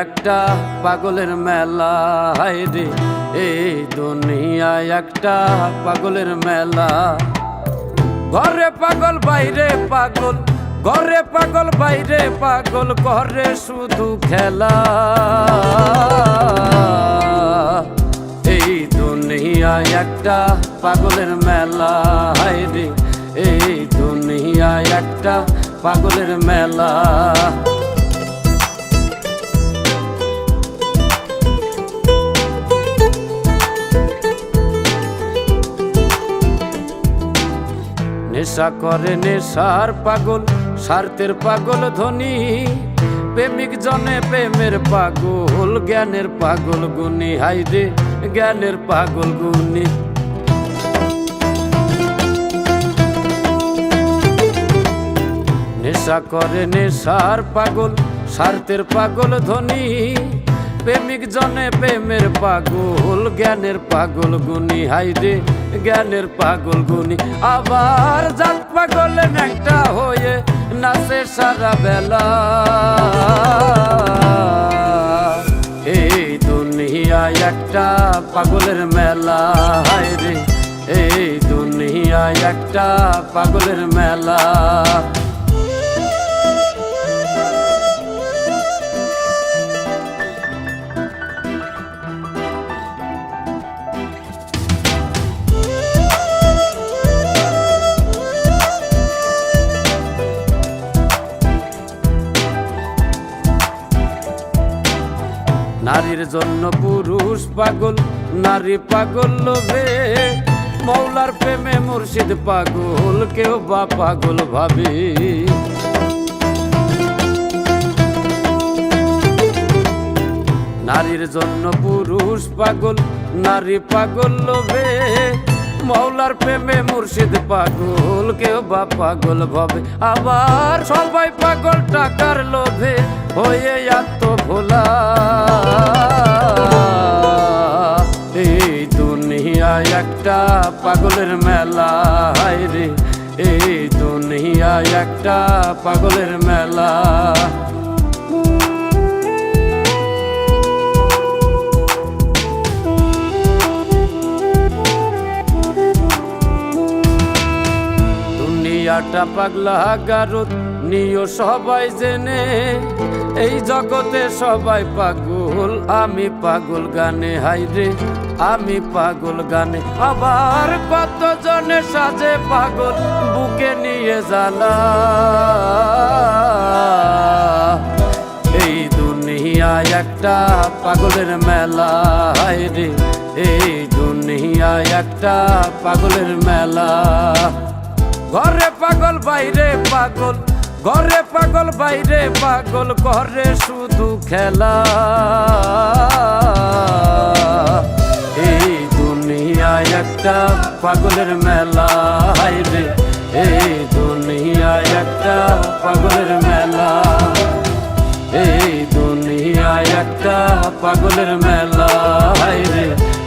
একটা পাগলের মেলা হায় রে। এই দুনিয়া একটা পাগলের মেলা। ঘরে পাগল, বাইরে পাগল, ঘরে পাগল, বাইরে পাগল, ঘরে শুধু খেলা। এই দুনিয়া একটা পাগলের মেলা হায় রে। এই দুনিয়ায় একটা পাগলের মেলা। নেশা করে নেশার পাগল, স্বার্থের পাগল, ধনী। প্রেমিক জনে প্রেমের পাগল, জ্ঞানের পাগল গুণী হাইরে জ্ঞানের পাগল গুণী। নেশা করে নেশার পাগল, স্বার্থের পাগল, ধনী। প্রেমিক জনে প্রেমের পাগল, জ্ঞানের পাগল গুণী হাইরে জ্ঞানের পাগল গুণী। আবার জাত পাগল একটা হয়ে নাচে সারা বেলা। এই দুনিয়ায় একটা পাগলের মেলা হাইরে এই দুনিয়ায় একটা পাগলের মেলা। নারীর জন্য পুরুষ পাগল, নারী পাগল লোভে। মৌলার প্রেমে মুর্শিদ পাগল, কেউ বা পাগল ভাবে। নারীর জন্য পুরুষ পাগল, নারী পাগল লোভে। মৌলার প্রেমে মুর্শিদ পাগল, কেউ বা পাগল ভাবে। আবার সবাই পাগল টাকার লোভে হয়ে এত ভোলা। এই দুনিয়ায় একটা পাগলের মেলা রে। এই দুনিয়ায় একটা পাগলের মেলা। দুনিয়াটা পাগলা গারুত নিও সবাই জেনে। এই জগতে সবাই পাগল, আমি পাগল গানে হাইরে আমি পাগল গানে। আবার কত জনে সাজে পাগল, বুকে নিয়ে জ্বালা। এই দুনিয়ায় একটা পাগলের মেলা হাইরে এই দুনিয়ায় একটা পাগলের মেলা। ঘরে পাগল, বাইরে পাগল। ঘরে পাগল, বাইরে পাগল, ঘরে শুধু খেলা। এই দুনিয়া একটা পাগলের মেলা রে। এই দুনিয়া একটা পাগলের মেলা। এই দুনিয়া একটা পাগলের মেলা রে।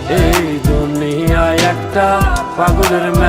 এই দুনিয়া একটা পাগলের মেলা